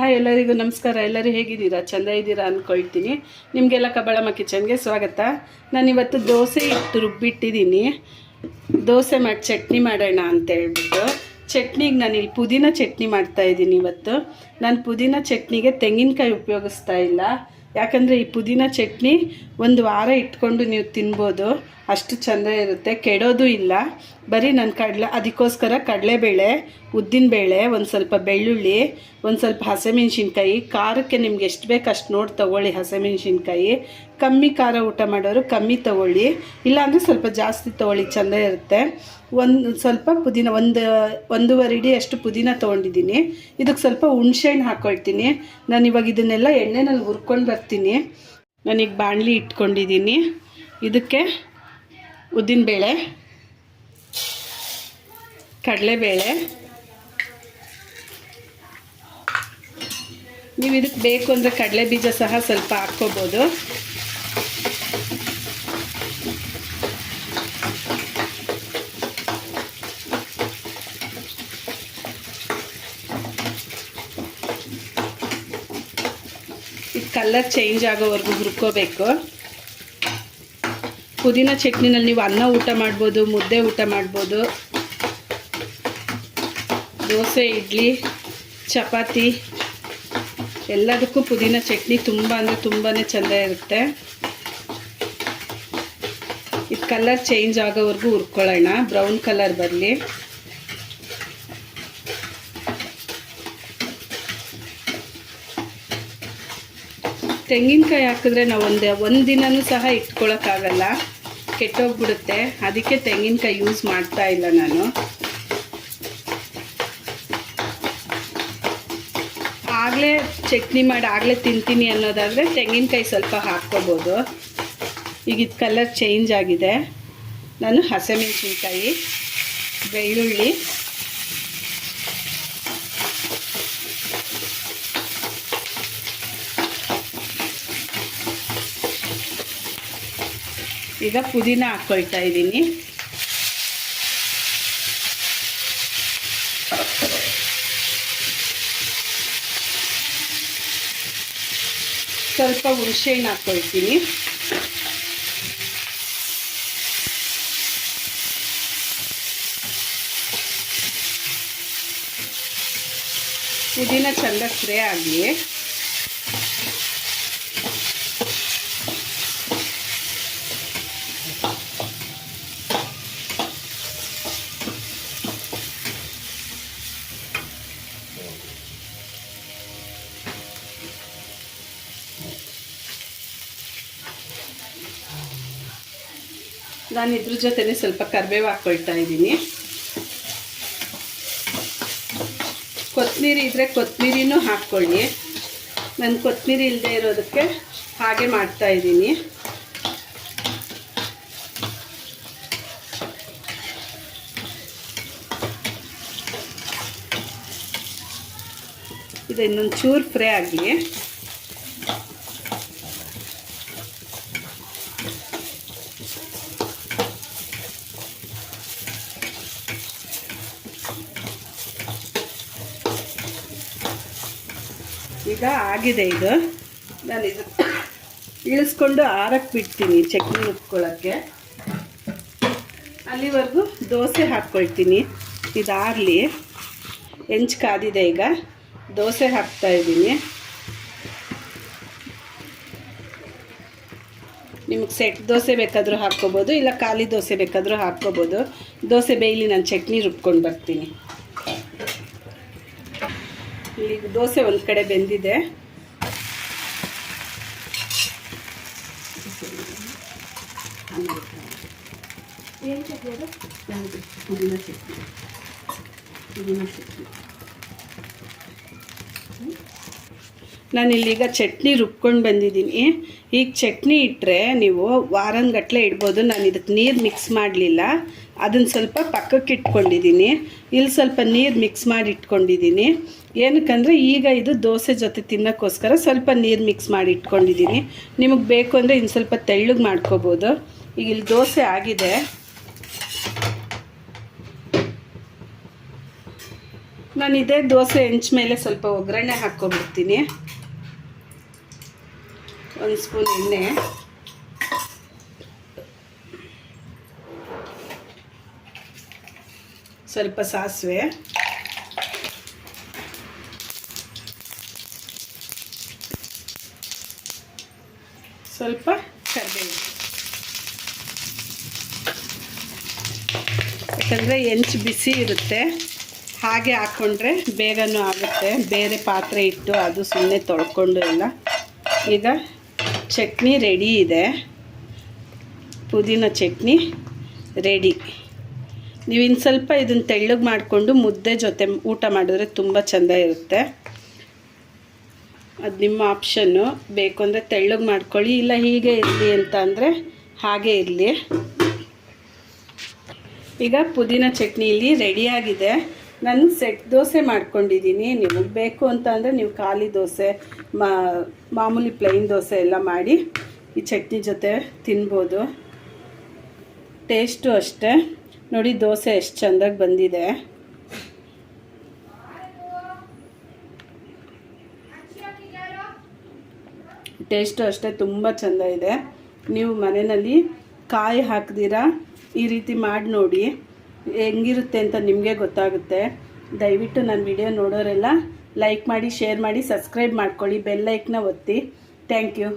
Hi ಎಲ್ಲರಿಗೂ ನಮಸ್ಕಾರ. ಎಲ್ಲರೂ ಹೇಗಿದ್ದೀರಾ? ಚೆಂದ ಇದ್ದೀರಾ ಅಂದ್ಕೊಳ್ತೀನಿ ನಿಮಗೆಲ್ಲ ಕಬಳಮ್ಮ ಕಿಚನ್ಗೆ ಸ್ವಾಗತ. ನಾನು ಇವತ್ತು ದೋಸೆ ಇಟ್ಟು ರುಬ್ಬಿಟ್ಟಿದ್ದೀನಿ. ದೋಸೆ ಮಾಡಿ ಚಟ್ನಿ ಮಾಡೋಣ ಅಂತ ಹೇಳ್ಬಿಟ್ಟು ಚಟ್ನಿಗೆ ನಾನು ಇಲ್ಲಿ ಪುದೀನ ಚಟ್ನಿ ಮಾಡ್ತಾ ಇದ್ದೀನಿ ಇವತ್ತು. ನಾನು ಪುದೀನ ಚಟ್ನಿಗೆ ತೆಂಗಿನಕಾಯಿ ಉಪಯೋಗಿಸ್ತಾ ಇಲ್ಲ. ಯಾಕಂದರೆ ಈ ಪುದೀನ ಚಟ್ನಿ ಒಂದು ವಾರ ಇಟ್ಕೊಂಡು ನೀವು ತಿನ್ಬೋದು. ಅಷ್ಟು ಚೆಂದ ಇರುತ್ತೆ. ಕೆಡೋದು ಇಲ್ಲ. ಬರೀ ನನ್ನ ಕಡಲೆ, ಅದಕ್ಕೋಸ್ಕರ ಕಡಲೆಬೇಳೆ ಉದ್ದಿನಬೇಳೆ ಒಂದು ಸ್ವಲ್ಪ ಬೆಳ್ಳುಳ್ಳಿ, ಒಂದು ಸ್ವಲ್ಪ ಹಸಿಮೆಣ್ಸಿನ್ಕಾಯಿ, ಖಾರಕ್ಕೆ ನಿಮ್ಗೆ ಎಷ್ಟು ಬೇಕು ಅಷ್ಟು ನೋಡಿ ತೊಗೊಳ್ಳಿ ಹಸಿಮೆಣ್ಸಿನ್ಕಾಯಿ. ಕಮ್ಮಿ ಖಾರ ಊಟ ಮಾಡೋರು ಕಮ್ಮಿ ತೊಗೊಳ್ಳಿ. ಇಲ್ಲಾಂದರೆ ಸ್ವಲ್ಪ ಜಾಸ್ತಿ ತೊಗೊಳ್ಳಿ, ಚೆಂದ ಇರುತ್ತೆ. ಒಂದು ಸ್ವಲ್ಪ ಪುದೀನ, ಒಂದು, ಒಂದೂವರೆ ಇಡೀ ಅಷ್ಟು ಪುದೀನ ತೊಗೊಂಡಿದ್ದೀನಿ. ಇದಕ್ಕೆ ಸ್ವಲ್ಪ ಹುಣ್ಸೆಹಣ್ಣು ಹಾಕ್ಕೊಳ್ತೀನಿ ನಾನು ಇವಾಗ ಇದನ್ನೆಲ್ಲ ಎಣ್ಣೆನಲ್ಲಿ ಹುರ್ಕೊಂಡು ಬರ್ತೀನಿ. ನನಗೆ ಬಾಣಲಿ ಇಟ್ಕೊಂಡಿದ್ದೀನಿ. ಇದಕ್ಕೆ ಉದ್ದಿನಬೇಳೆ ಕಡಲೆಬೇಳೆ. ನೀವು ಇದಕ್ಕೆ ಬೇಕು ಅಂದರೆ ಕಡಲೆ ಬೀಜ ಸಹ ಸ್ವಲ್ಪ ಹಾಕ್ಕೋಬೋದು. ಇದು ಕಲರ್ ಚೇಂಜ್ ಆಗೋವರೆಗೂ ಹುರ್ಕೋಬೇಕು. ಪುದೀನ ಚಟ್ನಿನಲ್ಲಿ ನೀವು ಅನ್ನ ಊಟ ಮಾಡ್ಬೋದು, ಮುದ್ದೆ ಊಟ ಮಾಡ್ಬೋದು. ದೋಸೆ, ಇಡ್ಲಿ, ಚಪಾತಿ, ಎಲ್ಲದಕ್ಕೂ ಪುದೀನ ಚಟ್ನಿ ತುಂಬ ಅಂದರೆ ತುಂಬಾ ಚೆಂದ ಇರುತ್ತೆ. ಇದು ಕಲರ್ ಚೇಂಜ್ ಆಗೋವರೆಗೂ ಹುರ್ಕೊಳ್ಳೋಣ. ಬ್ರೌನ್ ಕಲರ್ ಬರಲಿ. ತೆಂಗಿನಕಾಯಿ ಹಾಕಿದ್ರೆ ನಾವು ಒಂದು ಒಂದು ದಿನವೂ ಸಹ ಇಟ್ಕೊಳಕ್ಕಾಗಲ್ಲ. ಕೆಟ್ಟೋಗ್ಬಿಡುತ್ತೆ. ಅದಕ್ಕೆ ತೆಂಗಿನಕಾಯಿ ಯೂಸ್ ಮಾಡ್ತಾ ಇಲ್ಲ ನಾನು. ಆಗಲೇ ಚಟ್ನಿ ಮಾಡಿ, ಆಗಲೇ ತಿಂತೀನಿ ಅನ್ನೋದಾದರೆ ತೆಂಗಿನಕಾಯಿ ಸ್ವಲ್ಪ ಹಾಕ್ಕೋಬೋದು. ಈಗ ಇದು ಕಲರ್ ಚೇಂಜ್ ಆಗಿದೆ. ನಾನು ಹಸಿಮೆಣ್ಸಿನ್ಕಾಯಿ, ಬೆಳ್ಳುಳ್ಳಿ ಈಗ ಪುದೀನ ಹಾಕ್ಕೊಳ್ತಾ ಇದ್ದೀನಿ. ಸ್ವಲ್ಪ ಹುಣಸೆಹಣ್ಣು ಹಾಕ್ಕೊಳ್ತೀನಿ. ಪುದೀನ ಚೆಂದ ಫ್ರೈ ಆಗಲಿ. ನಾನು ಇದ್ರ ಜೊತೆನೆ ಸ್ವಲ್ಪ ಕರಿಬೇವು ಹಾಕ್ಕೊಳ್ತಾ ಇದ್ದೀನಿ. ಕೊತ್ತಂಬರಿ ಇದ್ದರೆ ಕೊತ್ತಂಬರಿನೂ ಹಾಕ್ಕೊಳ್ಳಿ. ನಾನು ಕೊತ್ತಂಬರಿ ಇಲ್ಲದೆ ಇರೋದಕ್ಕೆ ಹಾಗೆ ಮಾಡ್ತಾ ಇದ್ದೀನಿ. ಇದು ಇನ್ನೊಂದು ಚೂರು ಫ್ರೈ ಆಗಲಿ. ಈಗ ಆಗಿದೆ ಇದು. ನಾನು ಇದು ಇಳಿಸ್ಕೊಂಡು ಆರಕ್ಕೆ ಬಿಡ್ತೀನಿ ಚಟ್ನಿ ರುಬ್ಕೊಳ್ಳೋಕ್ಕೆ ಅಲ್ಲಿವರೆಗೂ ದೋಸೆ ಹಾಕ್ಕೊಳ್ತೀನಿ. ಇದಾರಲಿ ಹೆಂಚು ಕಾದಿದೆ ಈಗ. ದೋಸೆ ಹಾಕ್ತಾ ಇದ್ದೀನಿ. ನಿಮಗೆ ಸೆಟ್ ದೋಸೆ ಬೇಕಾದರೂ ಹಾಕ್ಕೋಬೋದು, ಇಲ್ಲ ಖಾಲಿ ದೋಸೆ ಬೇಕಾದರೂ ಹಾಕ್ಕೋಬೋದು. ದೋಸೆ ಬೇಯಲಿ ನಾನು ಚಟ್ನಿ ರುಬ್ಕೊಂಡು ಬರ್ತೀನಿ. ಇಲ್ಲಿ ದೋಸೆ ಒಂದು ಕಡೆ ಬೆಂದಿದೆ. ಪುದೀನ ಚಟ್ನಿ. ಪುದೀನ ಚಟ್ನಿ. ನಾನಿಲ್ಲೀಗ ಚಟ್ನಿ ರುಬ್ಕೊಂಡು ಬಂದಿದ್ದೀನಿ. ಈಗ ಚಟ್ನಿ ಇಟ್ಟರೆ ನೀವು ವಾರನ್ಗಟ್ಲೆ ಇಡ್ಬೋದು. ನಾನು ಇದಕ್ಕೆ ನೀರು ಮಿಕ್ಸ್ ಮಾಡಲಿಲ್ಲ. ಅದನ್ನು ಸ್ವಲ್ಪ ಪಕ್ಕಕ್ಕೆ ಇಟ್ಕೊಂಡಿದ್ದೀನಿ. ಇಲ್ಲಿ ಸ್ವಲ್ಪ ನೀರು ಮಿಕ್ಸ್ ಮಾಡಿ ಇಟ್ಕೊಂಡಿದ್ದೀನಿ. ಏನಕ್ಕಂದರೆ ಈಗ ಇದು ದೋಸೆ ಜೊತೆ ತಿನ್ನೋಕ್ಕೋಸ್ಕರ ಸ್ವಲ್ಪ ನೀರು ಮಿಕ್ಸ್ ಮಾಡಿ ಇಟ್ಕೊಂಡಿದ್ದೀನಿ. ನಿಮಗೆ ಬೇಕು ಅಂದರೆ ಇನ್ನು ಸ್ವಲ್ಪ ತೆಳ್ಳಗೆ ಮಾಡ್ಕೋಬೋದು. ಈಗ ಇಲ್ಲಿ ದೋಸೆ ಆಗಿದೆ. ನಾನು ಇದೇ ದೋಸೆ ಹೆಂಚ ಮೇಲೆ ಸ್ವಲ್ಪ ಒಗ್ಗರಣೆ ಹಾಕ್ಕೊಂಡ್ಬಿಡ್ತೀನಿ. ಒಂದು ಸ್ಪೂನ್ ಎಣ್ಣೆ. ಸ್ವಲ್ಪ ಸಾಸಿವೆ. ಸ್ವಲ್ಪ ಕರಿಬೇವು ಯಾಕಂದರೆ ಹೆಂಚು ಬಿಸಿ ಇರುತ್ತೆ. ಹಾಗೆ ಹಾಕ್ಕೊಂಡ್ರೆ ಬೇಗನೂ ಆಗುತ್ತೆ. ಬೇರೆ ಪಾತ್ರೆ ಇಟ್ಟು ಅದು ಸುಮ್ಮನೆ ತೊಳ್ಕೊಂಡು ಎಲ್ಲ. ಈಗ ಚಟ್ನಿ ರೆಡಿ ಇದೆ. ಪುದೀನ ಚಟ್ನಿ ರೆಡಿ. ನೀವು ಇನ್ನು ಸ್ವಲ್ಪ ಇದನ್ನು ತೆಳ್ಳಗೆ ಮಾಡಿಕೊಂಡು ಮುದ್ದೆ ಜೊತೆ ಊಟ ಮಾಡಿದ್ರೆ ತುಂಬ ಚೆಂದ ಇರುತ್ತೆ. ಅದು ನಿಮ್ಮ ಆಪ್ಷನ್ನು ಬೇಕು ಅಂದರೆ ತೆಳ್ಳಗೆ ಮಾಡ್ಕೊಳ್ಳಿ, ಇಲ್ಲ ಹೀಗೆ ಇರಲಿ ಅಂತ ಅಂದರೆ ಹಾಗೆ ಇರಲಿ. ಈಗ ಪುದೀನ ಚಟ್ನಿ ಇಲ್ಲಿ ರೆಡಿಯಾಗಿದೆ ನಾನು ಸೆಟ್ ದೋಸೆ ಮಾಡ್ಕೊಂಡಿದ್ದೀನಿ ನಿಮಗೆ ಬೇಕು ಅಂತ ಅಂದರೆ ನೀವು ಖಾಲಿ ದೋಸೆ ಮಾಮೂಲಿ ಪ್ಲೈನ್ ದೋಸೆ ಎಲ್ಲ ಮಾಡಿ ಈ ಚಟ್ನಿ ಜೊತೆ ತಿನ್ಬೋದು. ಟೇಸ್ಟು ಅಷ್ಟೇ. ನೋಡಿ, ದೋಸೆ ಎಷ್ಟು ಚಂದಾಗಿ ಬಂದಿದೆ. ಟೇಸ್ಟು ಅಷ್ಟೇ ತುಂಬ ಚೆಂದ ಇದೆ. ನೀವು ಮನೆಯಲ್ಲಿ ಕಾಯಿ ಹಾಕ್ದಿರಾ, ಈ ರೀತಿ ಮಾಡಿ ನೋಡಿ. ಹೆಂಗಿರುತ್ತೆ ಅಂತ ನಿಮಗೆ ಗೊತ್ತಾಗುತ್ತೆ. ದಯವಿಟ್ಟು ನನ್ನ ವಿಡಿಯೋ ನೋಡೋರೆಲ್ಲ ಲೈಕ್ ಮಾಡಿ, ಶೇರ್ ಮಾಡಿ, ಸಬ್ಸ್ಕ್ರೈಬ್ ಮಾಡ್ಕೊಳ್ಳಿ. ಬೆಲ್ಲೈಕ್ನ ಒತ್ತಿ. Thank you.